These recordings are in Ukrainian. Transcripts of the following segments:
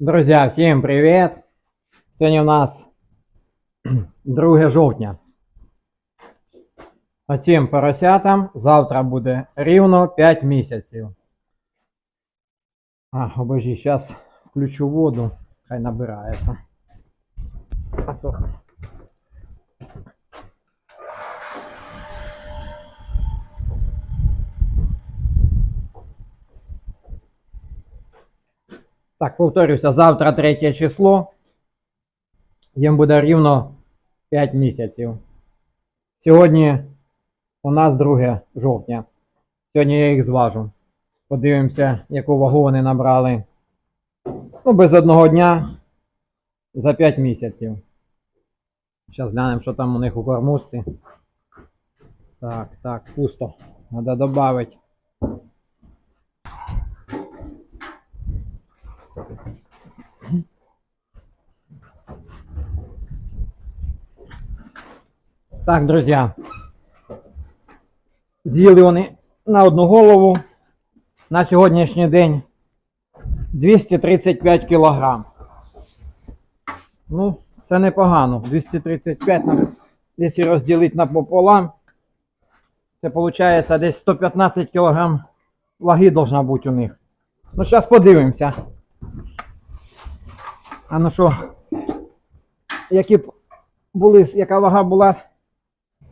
Друзья, всім привіт! Сьогодні у нас 2 жовтня. Оцім поросятам завтра буде рівно 5 місяців. А, обожі, зараз включу воду, хай набирається. А то... Так, повторюся, завтра третє число. Їм буде рівно 5 місяців. Сьогодні у нас 2 жовтня. Сьогодні я їх зважу. Подивимося, яку вагу вони набрали. Ну, без одного дня за 5 місяців. Зараз глянемо, що там у них у кормушці. Так, так, пусто. Треба додати. Так, друзі. З'їли вони на одну голову на сьогоднішній день 235 кілограм. Ну, це непогано. 235, на- якщо розділити напополам, це виходить десь 115 кілограм ваги должна бути у них. Ну, зараз подивимося. А ну що, які були, яка вага була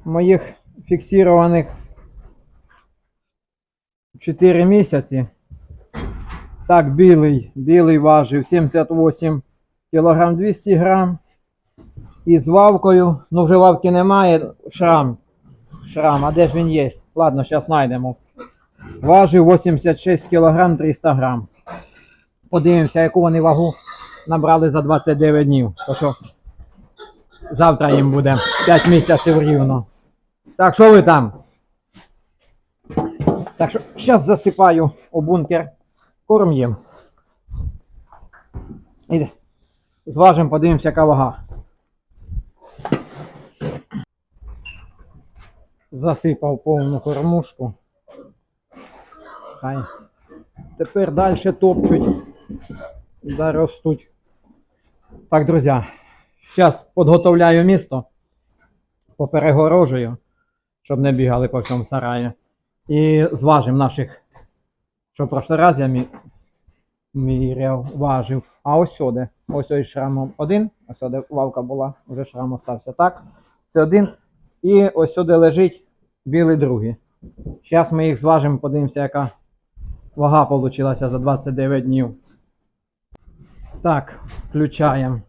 моїх фіксованих 4 місяці. Так, білий, білий важив 78 кг 200 грам. І з вавкою, ну вже вавки немає, шрам. Шрам, а де ж він є? Ладно, зараз знайдемо. Важив 86 кг 300 грам. Подивимося, яку вони вагу набрали за 29 днів. То що завтра їм буде 5 місяців рівно. Так, що ви там? Так що зараз засипаю у бункер корм їм. Іде. Зважимо, подивимося, яка вага. Засипав повну кормушку. Хай. Тепер далі топчуть. Да ростуть. Так, друзі. Зараз підготовляю місто. Поперегорожую, щоб не бігали по всьому сараї. І зважимо наших, що прошлий раз я мі... міряв, важив. А ось сюди. Ось ось шрамом один. Ось сюди вавка була, вже шрам остався. Так. Це один. І ось сюди лежить білий другий. Зараз ми їх зважимо, подивимося, яка вага вийшла за 29 днів. Так, включаємо.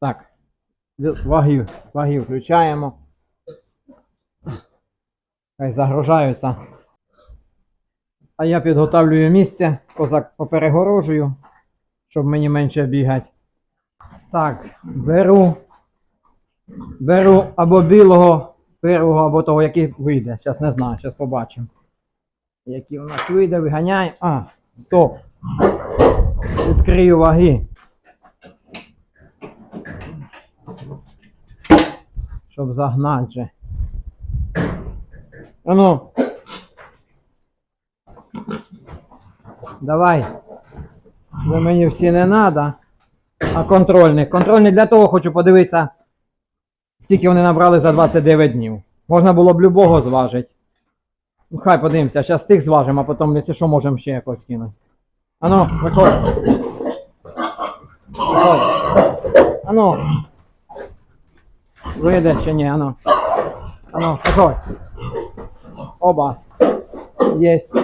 Так. Ваги, ваги включаємо. Хай загружаються. А я підготовлюю місце, козак поперегорожую, щоб мені менше бігати. Так, беру. Беру або білого, первого, або того, який вийде. Зараз не знаю, зараз побачимо. Який у нас вийде, виганяємо. А, стоп. Відкрию ваги. Щоб загнати. А ну. Давай. Бо мені всі не треба. А контрольний. Контрольний для того хочу подивитися, скільки вони набрали за 29 днів. Можна було б любого зважити. Ну, хай подивимося, зараз тих зважимо, а потім, якщо що, можемо ще якось кинути. Ану, виходь. Виходь. Ану. Вийде чи ні, ану. Ану, виходь. Оба. Єсть.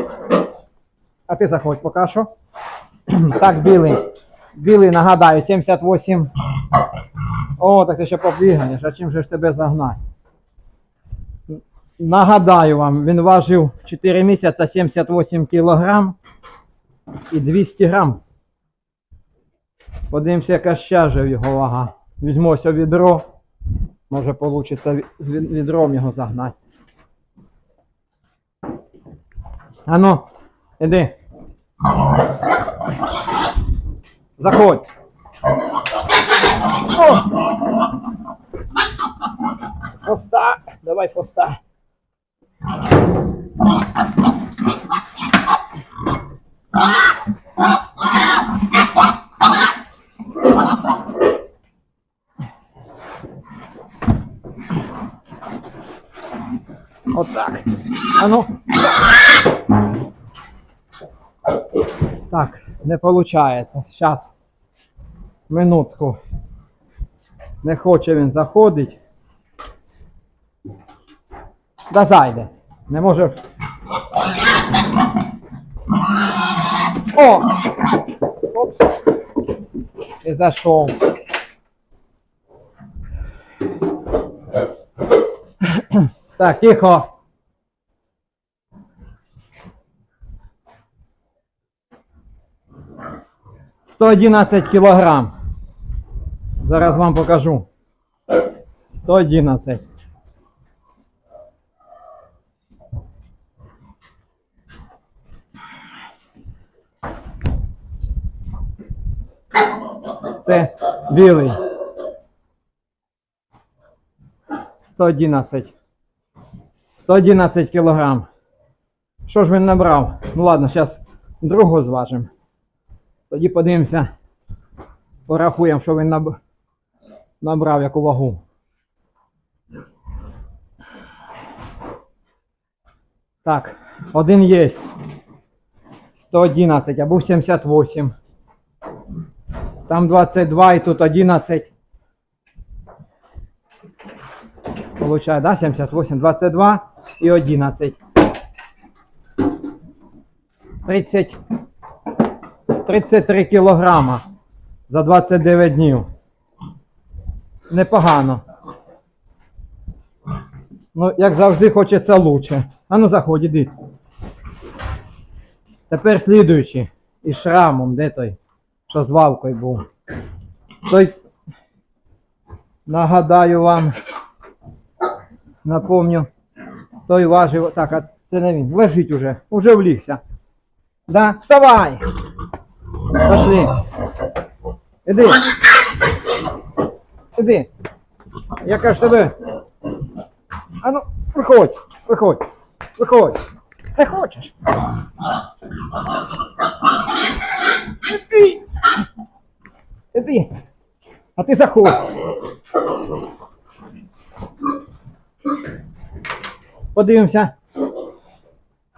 А ти заходь поки що. Так, білий. Білий, нагадаю, 78. О, так ти ще побігаєш, а чим же ж тебе загнати? Нагадаю вам, він важив 4 місяці 78 кілограм і 200 грам. Подивимося, яка же його вага. Візьму ось відро. Може вийде з від- відром його загнати. Ану, іди. Заходь. О! Фоста, давай фоста. Отак. Ану. Так, не виходить. Зараз. Минутку. Не хоче він заходить. Да зайде. Не може. О! Опс. І зайшов. Так, тихо. Сто одинадцять кілограм. Зараз вам покажу. Сто одинадцять. Це білий. 111. 111 кілограм. Що ж він набрав? Ну ладно, зараз другого зважимо. Тоді подивимося. Порахуємо, що він наб... набрав яку вагу. Так, один є. 111 або 78. Там 22 і тут 11. Получаю, да? 78, 22 і 11. 30, 33 кілограма за 29 днів. Непогано. Ну, як завжди, хочеться лучше. А ну заходь, іди. Тепер слідуючий. Із шрамом, де той? Що з валкою був. Той, нагадаю вам, напомню, той важив, так, а це не він, лежить уже, уже влігся. Да? Вставай! Пошли. Іди. Іди. Я кажу тебе. А ну, виходь, виходь, виходь. Не хочеш. Іди. Іди. А ти заходь. Подивимося.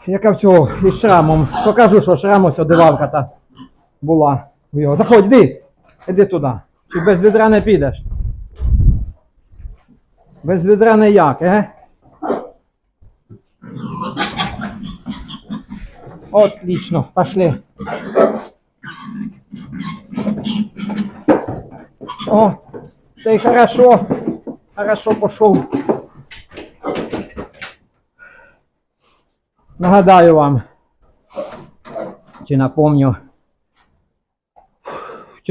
Яка в цього із шрамом. Покажу, що шрам ось одивалка та була в його. Заходь, іди. Іди туди. Чи без відра не підеш? Без відра не як, е? Отлично, пошли. О, це й хорошо. Хорошо пошел. Нагадаю вам, чи напомню,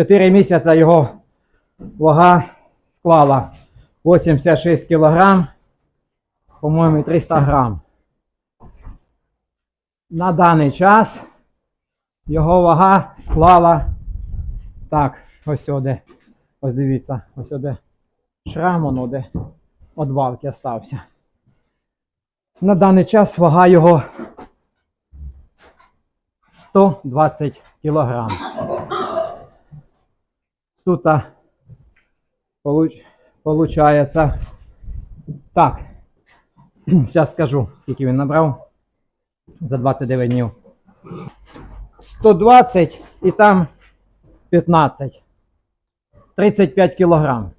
4 місяці його вага склала 86 кілограм, по-моєму, 300 грам. На даний час його вага склала так, ось сюди. Ось дивіться, ось сюди шрам, воно де від валки остався. На даний час вага його 120 кілограм. Тут получається так. Зараз скажу, скільки він набрав за 29 днів. 120 і там 15. 35 кілограм.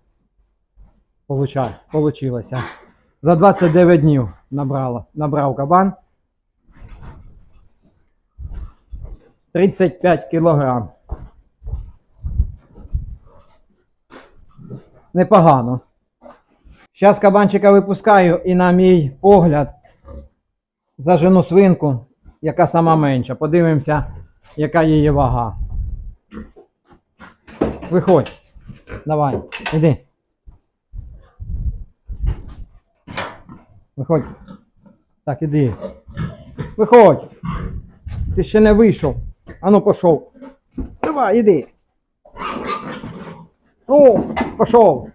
Получилося. За 29 днів набрало, набрав кабан. 35 кілограм. Непогано. Зараз кабанчика випускаю і на мій погляд зажену свинку, яка сама менша. Подивимося, яка її вага. Виходь. Давай, іди. Виходь. Так, іди. Виходь. Ти ще не вийшов. Ану пішов. Давай, іди. Ну, пішов.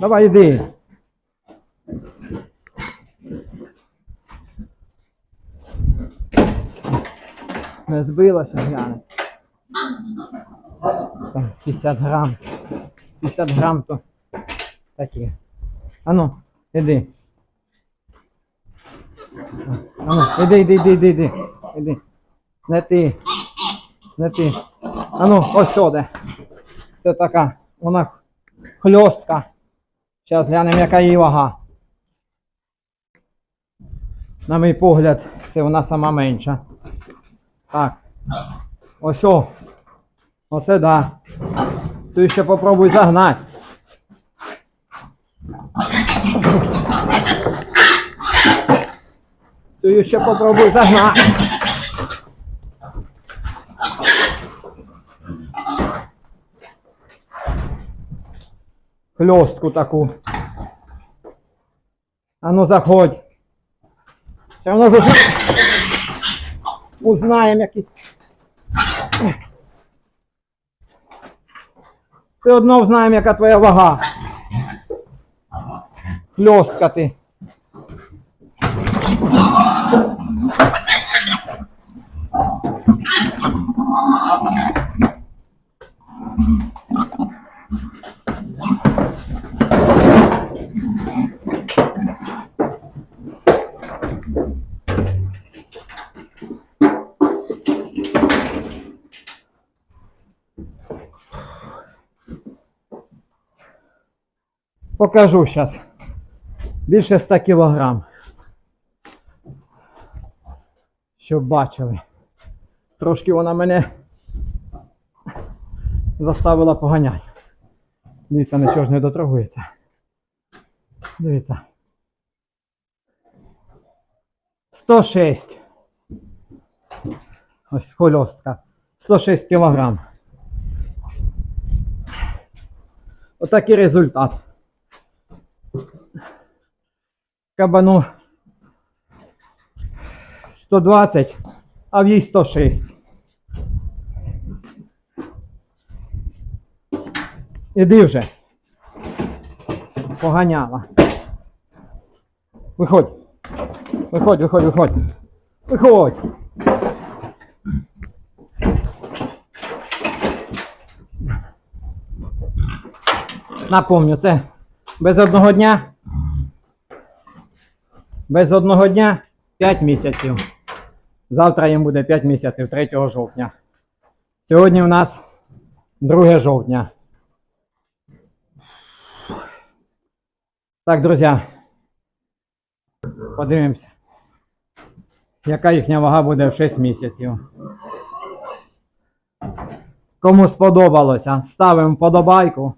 Давай, іди. Не збилося, гляне. Там 50 грам. 50 грам то такі. Ану, іди. Ану, іди, іди, іди, іди. Іди. Не ти. Не ти. Ану, ось сюди. Це така, вона хльостка. Зараз глянемо, яка її вага. На мій погляд, це вона сама менша. Так. Ось о. Оце да. Цю ще попробуй загнати. Цю ще попробуй загнати. Хльостку таку. А ну заходь. Все одно ж узна... узнаємо, які. Все одно знаємо, яка твоя вага. Хльостка ти. Покажу зараз. Більше 100 кілограм. Щоб бачили. Трошки вона мене заставила поганяти. Дивіться, нічого ж не доторгується. Дивіться. 106. Ось хольостка. 106 кілограм. Отакий результат. Кабану 120, а в їй 106. Іди вже. Поганяла. Виходь. Виходь, виходь, виходь. Виходь. Напомню, це без одного дня. Без одного дня 5 місяців. Завтра їм буде 5 місяців 3 жовтня. Сьогодні у нас 2 жовтня. Так, друзі. Подивимося. Яка їхня вага буде в 6 місяців. Кому сподобалося, ставимо вподобайку.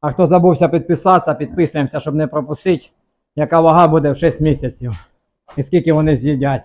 А хто забувся підписатися, підписуємося, щоб не пропустити, яка вага буде в 6 місяців. І скільки вони з'їдять.